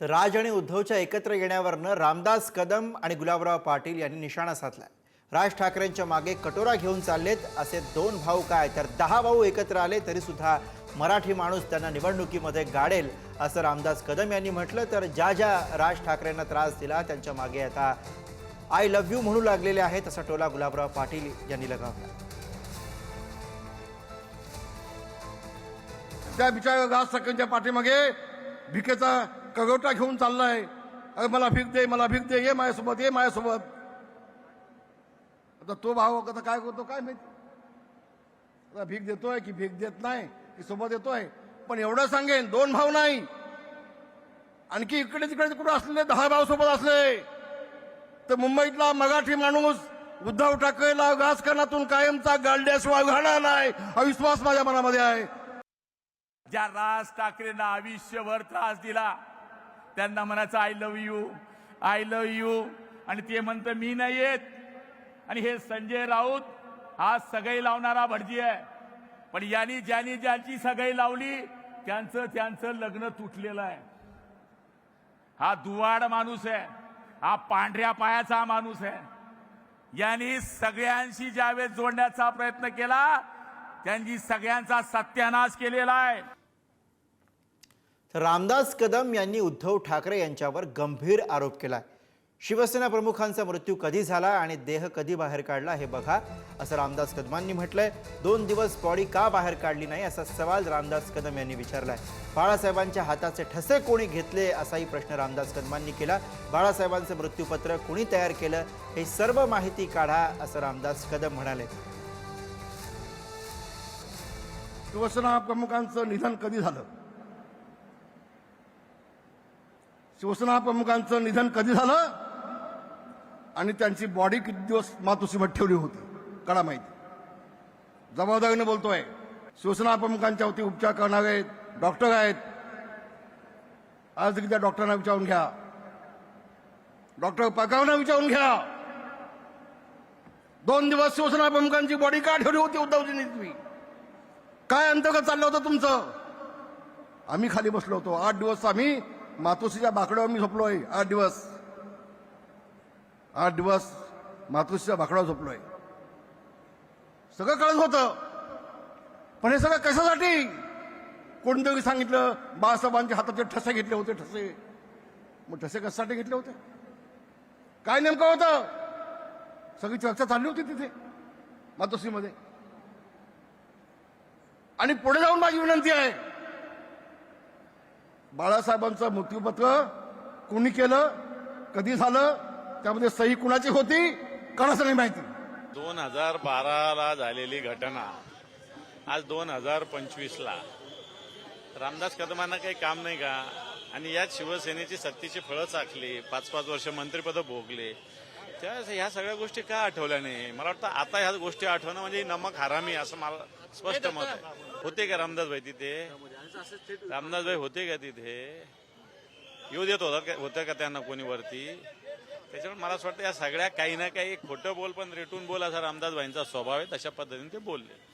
तर राज आणि उद्धवच्या एकत्र येण्यावरनं रामदास कदम आणि गुलाबराव पाटील यांनी निशाणा साधलाय. राज ठाकरेंच्या मागे कटोरा घेऊन चाललेत असे दोन भाऊ काय? तर दहा भाऊ एकत्र आले तरी सुद्धा मराठी माणूस त्यांना निवडणुकीमध्ये गाडेल असं रामदास कदम यांनी म्हटलं. तर ज्या ज्या राज ठाकरेंना त्रास दिला त्यांच्या मागे आता आय लव्ह यू म्हणू लागलेले आहेत असा टोला गुलाबराव पाटील यांनी लगावला. त्या बिचाऱ्या राज ठाकरेंच्या पाठीमागे भिकेचा कगवटा घेऊन चाललाय. अरे मला भीक दे मला भीक दे ये माझ्यासोबत ये माझ्यासोबत. आता तो भाव आता काय करतो काय माहिती? आता भीक देतोय की भीक देत नाही की सोबत येतोय. पण एवढं सांगेन दोन भाव नाही. आणखी इकडे तिकडे कुठं असलेले दहा भाव सोबत असले तर मुंबईतला मराठी माणूस उद्धव ठाकरेला राजकारणातून कायमचा गालड्याशिवाय घालणार नाही. हा विश्वास माझ्या मनामध्ये आहे. ज्या राज ठाकरेंना आयुष्यभर त्रास दिला त्यांना म्हणायचं I love you I love you आणि ते म्हणतं मी नाही येत. आणि हे संजय राऊत हा सगळी लावणारा भटजी आहे. पण यांनी ज्यांनी ज्यांची सगळी लावली त्यांचं त्यांचं लग्न तुटलेलं आहे. हा दुवाड माणूस आहे. हा पांढऱ्या पायाचा माणूस आहे. यांनी सगळ्यांशी ज्यावेळेस जोडण्याचा प्रयत्न केला त्यांनी सगळ्यांचा सत्यानाश केलेला आहे. रामदास कदम यांनी उद्धव ठाकरे यांच्यावर गंभीर आरोप केला शिवसेना प्रमुखांचा मृत्यू कधी झाला आणि देह कधी बाहेर काढला हे बघा असं रामदास कदमांनी म्हटलंय. दोन दिवस बॉडी का बाहेर काढली नाही असा सवाल रामदास कदम यांनी विचारलाय. बाळासाहेबांच्या हाताचे ठसे कोणी घेतले असाही प्रश्न रामदास कदमांनी केला. बाळासाहेबांचं मृत्यूपत्र कोणी तयार केलं हे सर्व माहिती काढा असं रामदास कदम म्हणाले. शिवसेना प्रमुखांचं निधन कधी झालं? शिवसेना प्रमुखांचं निधन कधी झालं? आणि त्यांची बॉडी किती दिवस मातोश्रीमध्ये ठेवली होती? कळा माहिती. जबाबदारीने बोलतोय. शिवसेना प्रमुखांच्या वती उपचार करणारे डॉक्टर आहेत. आज देखील त्या डॉक्टरांना विचारून घ्या. डॉक्टर पगावना विचारून घ्या. दोन दिवस शिवसेना प्रमुखांची बॉडी का ठेवली होती उद्धवजींनी तुम्ही? काय अंतर्गत चाललं होतं तुमचं? आम्ही खाली बसलो होतो. आठ दिवस आम्ही मातोश्रीच्या बाकड्यावर मी झोपलोय. आठ दिवस. आठ दिवस मातोश्रीच्या बाकड्यावर झोपलोय. सगळं कळत होतं. पण हे सगळं कशासाठी? कोणतरी सांगितलं. बाळासाहेबांच्या हाताचे ठसे घेतले होते ठसे. मग ठसे कशासाठी घेतले होते? काय नेमकं होतं? सगळी चर्चा चालली होती तिथे मातोश्रीमध्ये. आणि पुढे जाऊन माझी विनंती आहे बाळासाहेबांचं मृत्यूपत्र कोणी केलं कधी झालं त्यामध्ये सही कुणाची होती कोणाचं नाही माहिती. दोन हजार बाराला झालेली घटना आज दोन हजार पंचवीसला. रामदास कदमांना काही काम नाही का? आणि यात शिवसेनेची सत्तेची फळं चाकली पाच पाच वर्ष मंत्रिपद भोगले. त्या ह्या सगळ्या गोष्टी का आठवल्या नाही? मला वाटतं आता ह्या गोष्टी आठवणं म्हणजे नमक हरामी असं मला स्पष्ट मत. आहे होते का रामदास भाई तिथे? रामदास भाई होते का तिथे? येऊ देत होता का होतं का त्यांना कोणी वरती? त्याच्यामुळे मला असं वाटतं या सगळ्या काही ना काही खोटं बोल पण रेटून बोल असा रामदास भाईंचा स्वभाव आहे तशा पद्धतीने ते बोलले.